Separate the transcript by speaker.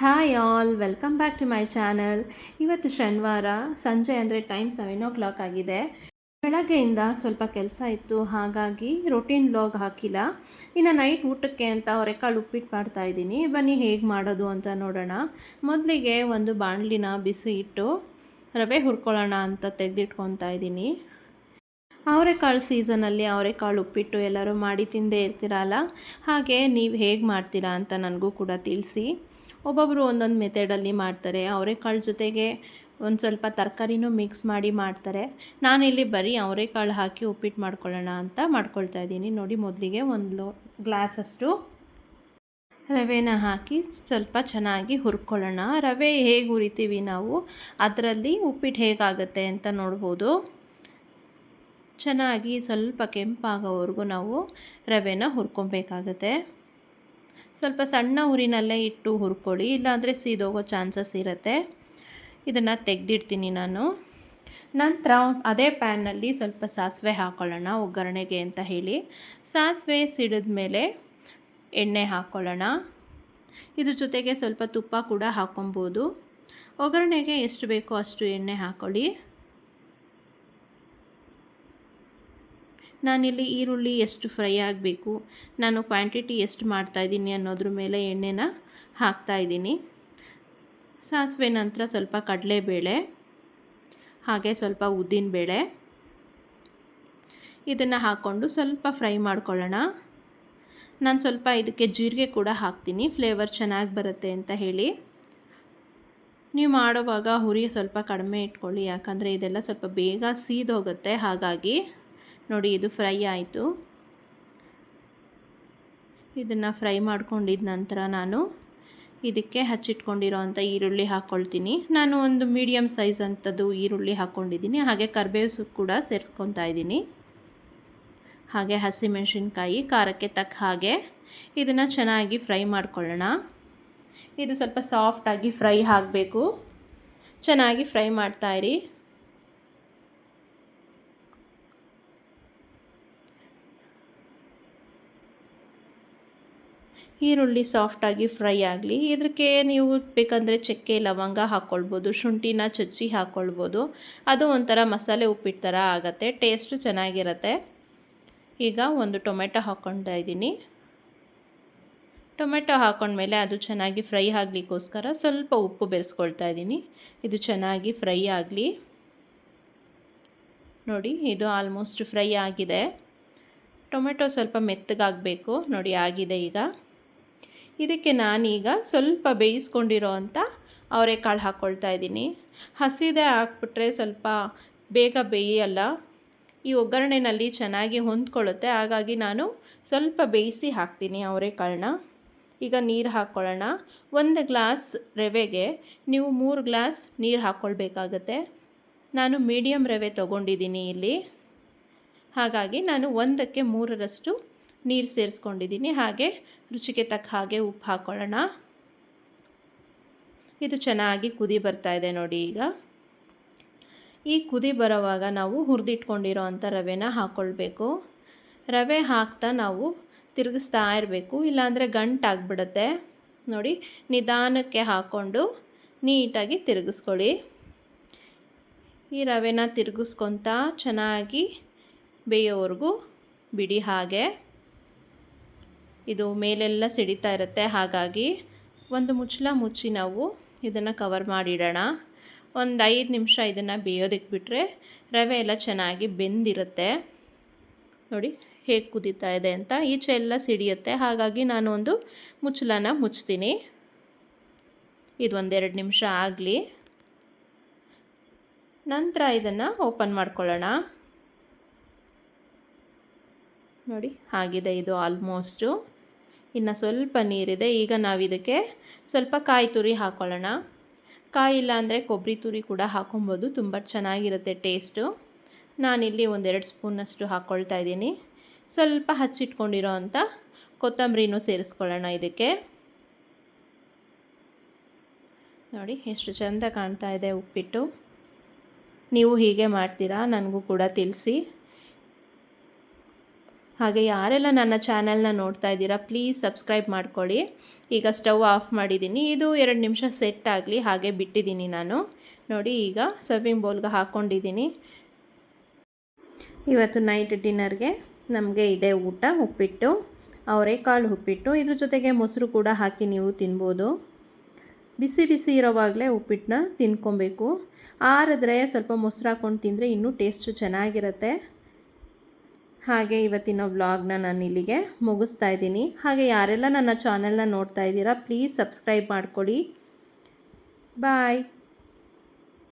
Speaker 1: Hi all welcome back to my channel ಇವತ್ತು ಶನಿವಾರ, ಸಂಜೆ ಅಂದರೆ ಟೈಮ್ ಸೆವೆನ್ ಓ ಕ್ಲಾಕ್ ಆಗಿದೆ. ಬೆಳಗ್ಗೆಯಿಂದ ಸ್ವಲ್ಪ ಕೆಲಸ ಇತ್ತು, ಹಾಗಾಗಿ ರೊಟೀನ್ ಲಾಗ್ ಹಾಕಿಲ್ಲ. ಇನ್ನು ನೈಟ್ ಊಟಕ್ಕೆ ಅಂತ ಅವರೆಕಾಳು ಉಪ್ಪಿಟ್ಟು ಮಾಡ್ತಾ ಇದ್ದೀನಿ. ಬನ್ನಿ ಹೇಗೆ ಮಾಡೋದು ಅಂತ ನೋಡೋಣ. ಮೊದಲಿಗೆ ಒಂದು ಬಾಣಲಿನ ಬಿಸಿ ಇಟ್ಟು ರವೆ ಹುರ್ಕೊಳ್ಳೋಣ ಅಂತ ತೆಗೆದಿಟ್ಕೊತಾ ಇದ್ದೀನಿ. ಅವರೆಕಾಳು ಸೀಸನಲ್ಲಿ ಅವರೆಕಾಳು ಉಪ್ಪಿಟ್ಟು ಎಲ್ಲರೂ ಮಾಡಿ ತಿಂದೇ ಇರ್ತೀರಲ್ಲ? ಹಾಗೆ ನೀವು ಹೇಗೆ ಮಾಡ್ತೀರಾ ಅಂತ ನನಗೂ ಕೂಡ ತಿಳಿಸಿ. ಒಬ್ಬೊಬ್ಬರು ಒಂದೊಂದು ಮೆಥಡಲ್ಲಿ ಮಾಡ್ತಾರೆ. ಅವರೆಕಾಳು ಜೊತೆಗೆ ಒಂದು ಸ್ವಲ್ಪ ತರಕಾರಿನೂ ಮಿಕ್ಸ್ ಮಾಡಿ ಮಾಡ್ತಾರೆ. ನಾನಿಲ್ಲಿ ಬರೀ ಅವರೆಕಾಳು ಹಾಕಿ ಉಪ್ಪಿಟ್ಟು ಮಾಡ್ಕೊಳ್ಳೋಣ ಅಂತ ಮಾಡ್ಕೊಳ್ತಾ ಇದ್ದೀನಿ. ನೋಡಿ ಮೊದಲಿಗೆ ಒಂದು ಗ್ಲಾಸಷ್ಟು ರವೆನ ಹಾಕಿ ಸ್ವಲ್ಪ ಚೆನ್ನಾಗಿ ಹುರ್ಕೊಳ್ಳೋಣ. ರವೆ ಹೇಗೆ ಹುರಿತೀವಿ ನಾವು? ಅದರಲ್ಲಿ ಉಪ್ಪಿಟ್ಟು ಹೇಗಾಗುತ್ತೆ ಅಂತ ನೋಡ್ಬೋದು. ಚೆನ್ನಾಗಿ ಸ್ವಲ್ಪ ಕೆಂಪಾಗೋವರೆಗೂ ನಾವು ರವೆನ ಹುರ್ಕೊಬೇಕಾಗತ್ತೆ. ಸ್ವಲ್ಪ ಸಣ್ಣ ಊರಿನಲ್ಲೇ ಇಟ್ಟು ಹುರ್ಕೊಳ್ಳಿ, ಇಲ್ಲಾಂದರೆ ಸೀದೋಗೋ ಚಾನ್ಸಸ್ ಇರುತ್ತೆ. ಇದನ್ನು ತೆಗೆದಿಡ್ತೀನಿ ನಾನು. ನಂತರ ಅದೇ ಪ್ಯಾನ್ನಲ್ಲಿ ಸ್ವಲ್ಪ ಸಾಸಿವೆ ಹಾಕ್ಕೊಳ್ಳೋಣ ಒಗ್ಗರಣೆಗೆ ಅಂತ ಹೇಳಿ. ಸಾಸಿವೆ ಸಿಡಿದ ಮೇಲೆ ಎಣ್ಣೆ ಹಾಕ್ಕೊಳ್ಳೋಣ ಇದ್ರ ಜೊತೆಗೆ ಸ್ವಲ್ಪ ತುಪ್ಪ ಕೂಡ ಹಾಕ್ಕೊಬೋದು ಒಗ್ಗರಣೆಗೆ ಎಷ್ಟು ಬೇಕೋ ಅಷ್ಟು ಎಣ್ಣೆ ಹಾಕ್ಕೊಳ್ಳಿ ನಾನಿಲ್ಲಿ ಈರುಳ್ಳಿ ಎಷ್ಟು ಫ್ರೈ ಆಗಬೇಕು, ನಾನು ಕ್ವಾಂಟಿಟಿ ಎಷ್ಟು ಮಾಡ್ತಾಯಿದ್ದೀನಿ ಅನ್ನೋದ್ರ ಮೇಲೆ ಎಣ್ಣೆನ ಹಾಕ್ತಾಯಿದ್ದೀನಿ ಸಾಸಿವೆ ನಂತರ ಸ್ವಲ್ಪ ಕಡಲೆಬೇಳೆ, ಹಾಗೆ ಸ್ವಲ್ಪ ಉದ್ದಿನಬೇಳೆ ಇದನ್ನು ಹಾಕ್ಕೊಂಡು ಸ್ವಲ್ಪ ಫ್ರೈ ಮಾಡ್ಕೊಳ್ಳೋಣ. ನಾನು ಸ್ವಲ್ಪ ಇದಕ್ಕೆ ಜೀರಿಗೆ ಕೂಡ ಹಾಕ್ತೀನಿ, ಫ್ಲೇವರ್ ಚೆನ್ನಾಗಿ ಬರುತ್ತೆ ಅಂತ ಹೇಳಿ. ನೀವು ಮಾಡೋವಾಗ ಹುರಿ ಸ್ವಲ್ಪ ಕಡಿಮೆ ಇಟ್ಕೊಳ್ಳಿ, ಯಾಕಂದರೆ ಇದೆಲ್ಲ ಸ್ವಲ್ಪ ಬೇಗ ಸೀದೋಗುತ್ತೆ ಹಾಗಾಗಿ. ನೋಡಿ, ಇದು ಫ್ರೈ ಆಯಿತು. ಇದನ್ನು ಫ್ರೈ ಮಾಡ್ಕೊಂಡಿದ್ದ ನಂತರ ನಾನು ಇದಕ್ಕೆ ಹಚ್ಚಿಟ್ಕೊಂಡಿರೋ ಅಂಥ ಈರುಳ್ಳಿ ಹಾಕ್ಕೊಳ್ತೀನಿ ನಾನು ಒಂದು ಮೀಡಿಯಮ್ ಸೈಜ್ ಅಂಥದ್ದು ಈರುಳ್ಳಿ ಹಾಕ್ಕೊಂಡಿದ್ದೀನಿ ಹಾಗೆ ಕರ್ಬೇವು ಕೂಡ ಸೇರ್ಕೊತಾ ಇದ್ದೀನಿ. ಹಾಗೆ ಹಸಿಮೆಣಸಿನ್ಕಾಯಿ, ಖಾರಕ್ಕೆ ತಕ್ಕ ಹಾಗೆ ಇದನ್ನು ಚೆನ್ನಾಗಿ ಫ್ರೈ ಮಾಡ್ಕೊಳ್ಳೋಣ. ಇದು ಸ್ವಲ್ಪ ಸಾಫ್ಟಾಗಿ ಫ್ರೈ ಆಗಬೇಕು. ಚೆನ್ನಾಗಿ ಫ್ರೈ ಮಾಡ್ತಾಯಿರಿ ಈರುಳ್ಳಿ ಸಾಫ್ಟಾಗಿ ಫ್ರೈ ಆಗಲಿ. ಇದಕ್ಕೆ ನೀವು ಬೇಕಂದರೆ ಚಕ್ಕೆ, ಲವಂಗ ಹಾಕ್ಕೊಳ್ಬೋದು ಶುಂಠಿನ ಚಚ್ಚಿ ಹಾಕ್ಕೊಳ್ಬೋದು ಅದು ಒಂಥರ ಮಸಾಲೆ ಉಪ್ಪಿಟ್ಟು ಥರ ಆಗುತ್ತೆ ಟೇಸ್ಟು ಚೆನ್ನಾಗಿರುತ್ತೆ. ಈಗ ಒಂದು ಟೊಮೆಟೊ ಹಾಕ್ಕೊಳ್ತಾ ಇದ್ದೀನಿ. ಟೊಮೆಟೊ ಹಾಕೊಂಡ್ಮೇಲೆ ಅದು ಚೆನ್ನಾಗಿ ಫ್ರೈ ಆಗಲಿಕ್ಕೋಸ್ಕರ ಸ್ವಲ್ಪ ಉಪ್ಪು ಬೆರೆಸ್ಕೊಳ್ತಾ ಇದ್ದೀನಿ. ಇದು ಚೆನ್ನಾಗಿ ಫ್ರೈ ಆಗಲಿ. ನೋಡಿ, ಇದು ಆಲ್ಮೋಸ್ಟ್ ಫ್ರೈ ಆಗಿದೆ. ಟೊಮೆಟೊ ಸ್ವಲ್ಪ ಮೆತ್ತಗಾಗಬೇಕು. ನೋಡಿ, ಆಗಿದೆ ಈಗ. ಇದಕ್ಕೆ ನಾನೀಗ ಸ್ವಲ್ಪ ಬೇಯಿಸ್ಕೊಂಡಿರೋ ಅಂಥ ಅವರೆಕಾಳು ಹಾಕ್ಕೊಳ್ತಾ ಇದ್ದೀನಿ. ಹಸಿದೆ ಹಾಕ್ಬಿಟ್ರೆ ಸ್ವಲ್ಪ ಬೇಗ ಬೇಯಲ್ಲ. ಈ ಒಗ್ಗರಣೆನಲ್ಲಿ ಚೆನ್ನಾಗಿ ಹೊಂದ್ಕೊಳ್ಳುತ್ತೆ. ಹಾಗಾಗಿ ನಾನು ಸ್ವಲ್ಪ ಬೇಯಿಸಿ ಹಾಕ್ತೀನಿ ಅವರೆಕಾಳನ್ನ ಈಗ ನೀರು ಹಾಕ್ಕೊಳ್ಳೋಣ. ಒಂದು ಗ್ಲಾಸ್ ರವೆಗೆ ನೀವು ಮೂರು ಗ್ಲಾಸ್ ನೀರು ಹಾಕ್ಕೊಳ್ಬೇಕಾಗತ್ತೆ. ನಾನು ಮೀಡಿಯಮ್ ರವೆ ತೊಗೊಂಡಿದ್ದೀನಿ ಇಲ್ಲಿ. ಹಾಗಾಗಿ ನಾನು ಒಂದಕ್ಕೆ ಮೂರರಷ್ಟು ನೀರು ಸೇರಿಸ್ಕೊಂಡಿದ್ದೀನಿ. ಹಾಗೆ ರುಚಿಗೆ ತಕ್ಕ ಹಾಗೆ ಉಪ್ಪು ಹಾಕ್ಕೊಳ್ಳೋಣ ಇದು ಚೆನ್ನಾಗಿ ಕುದಿ ಬರ್ತಾ ಇದೆ ನೋಡಿ ಈಗ. ಈ ಕುದಿ ಬರೋವಾಗ ನಾವು ಹುರಿದಿಟ್ಕೊಂಡಿರೋ ಅಂಥ ರವೆನ ಹಾಕ್ಕೊಳ್ಬೇಕು ರವೆ ಹಾಕ್ತಾ ನಾವು ತಿರುಗಿಸ್ತಾ ಇರಬೇಕು. ಇಲ್ಲಾಂದರೆ ಗಂಟಾಗ್ಬಿಡುತ್ತೆ ನೋಡಿ, ನಿಧಾನಕ್ಕೆ ಹಾಕ್ಕೊಂಡು ನೀಟಾಗಿ ತಿರುಗಿಸ್ಕೊಳ್ಳಿ. ಈ ರವೆನ ತಿರುಗಿಸ್ಕೊತಾ ಚೆನ್ನಾಗಿ ಬೇಯೋವರೆಗೂ ಬಿಡಿ ಹಾಗೆ. ಇದು ಮೇಲೆಲ್ಲ ಸಿಡಿತಾ ಇರುತ್ತೆ. ಹಾಗಾಗಿ ಒಂದು ಮುಚ್ಚಳ ಮುಚ್ಚಿ ನಾವು ಇದನ್ನು ಕವರ್ ಮಾಡಿಡೋಣ. ಒಂದು ಐದು ನಿಮಿಷ ಇದನ್ನು ಬೇಯೋದಕ್ಕೆ ಬಿಟ್ಟರೆ ರವೆ ಎಲ್ಲ ಚೆನ್ನಾಗಿ ಬೆಂದಿರುತ್ತೆ. ನೋಡಿ ಹೇಗೆ ಕುದೀತಾ ಇದೆ ಅಂತ. ಈಚೆ ಎಲ್ಲ ಸಿಡಿಯುತ್ತೆ. ಹಾಗಾಗಿ ನಾನು ಒಂದು ಮುಚ್ಚಳನ ಮುಚ್ತೀನಿ. ಇದು ಒಂದೆರಡು ನಿಮಿಷ ಆಗಲಿ. ನಂತರ ಇದನ್ನು ಓಪನ್ ಮಾಡ್ಕೊಳ್ಳೋಣ. ನೋಡಿ, ಆಗಿದೆ ಇದು ಆಲ್ಮೋಸ್ಟು ಇನ್ನು ಸ್ವಲ್ಪ ನೀರಿದೆ. ಈಗ ನಾವು ಇದಕ್ಕೆ ಸ್ವಲ್ಪ ಕಾಯಿ ತುರಿ ಹಾಕ್ಕೊಳ್ಳೋಣ ಕಾಯಿ ಇಲ್ಲ ಅಂದರೆ ಕೊಬ್ಬರಿ ತುರಿ ಕೂಡ ಹಾಕೊಬೋದು. ತುಂಬ ಚೆನ್ನಾಗಿರುತ್ತೆ ಟೇಸ್ಟು. ನಾನಿಲ್ಲಿ ಒಂದೆರಡು ಸ್ಪೂನಷ್ಟು ಹಾಕ್ಕೊಳ್ತಾ ಇದ್ದೀನಿ. ಸ್ವಲ್ಪ ಹಚ್ಚಿಟ್ಕೊಂಡಿರೋ ಅಂಥ ಕೊತ್ತಂಬರಿನೂ ಸೇರಿಸ್ಕೊಳ್ಳೋಣ ಇದಕ್ಕೆ. ನೋಡಿ, ಎಷ್ಟು ಚೆಂದ ಕಾಣ್ತಾ ಇದೆ ಉಪ್ಪಿಟ್ಟು. ನೀವು ಹೀಗೆ ಮಾಡ್ತೀರಾ ನನಗೂ ಕೂಡ ತಿಳಿಸಿ. ಹಾಗೆ ಯಾರೆಲ್ಲ ನನ್ನ ಚಾನಲ್ನ ನೋಡ್ತಾ ಇದ್ದೀರಾ ಪ್ಲೀಸ್ ಸಬ್ಸ್ಕ್ರೈಬ್ ಮಾಡ್ಕೊಳ್ಳಿ. ಈಗ ಸ್ಟವ್ ಆಫ್ ಮಾಡಿದ್ದೀನಿ. ಇದು ಎರಡು ನಿಮಿಷ ಸೆಟ್ ಆಗಲಿ, ಹಾಗೆ ಬಿಟ್ಟಿದ್ದೀನಿ ನಾನು. ನೋಡಿ, ಈಗ ಸರ್ವಿಂಗ್ ಬೌಲ್ಗೆ ಹಾಕ್ಕೊಂಡಿದ್ದೀನಿ ಇವತ್ತು ನೈಟ್ ಡಿನ್ನರ್ಗೆ ನಮಗೆ ಇದೆ ಊಟ, ಉಪ್ಪಿಟ್ಟು, ಅವರೆಕಾಳು ಉಪ್ಪಿಟ್ಟು. ಇದ್ರ ಜೊತೆಗೆ ಮೊಸರು ಕೂಡ ಹಾಕಿ ನೀವು ತಿನ್ಬೋದು. ಬಿಸಿ ಬಿಸಿ ಇರೋವಾಗಲೇ ಉಪ್ಪಿಟ್ಟನ್ನ ತಿನ್ಕೊಬೇಕು. ಆರಿದ್ರೆ ಸ್ವಲ್ಪ ಮೊಸರು ಹಾಕ್ಕೊಂಡು ತಿಂದರೆ ಇನ್ನೂ ಟೇಸ್ಟು ಚೆನ್ನಾಗಿರುತ್ತೆ. ಹಾಗೆ ಇವತ್ತಿನ ವ್ಲಾಗ್ನ ನಾನು ಇಲ್ಲಿಗೆ ಮುಗಿಸ್ತಾ ಇದ್ದೀನಿ. ಹಾಗೆ ಯಾರೆಲ್ಲ ನನ್ನ ಚಾನೆಲ್ನ ನೋಡ್ತಾ ಇದ್ದೀರಾ, ಪ್ಲೀಸ್ ಸಬ್ಸ್ಕ್ರೈಬ್ ಮಾಡ್ಕೊಳ್ಳಿ ಬಾಯ್.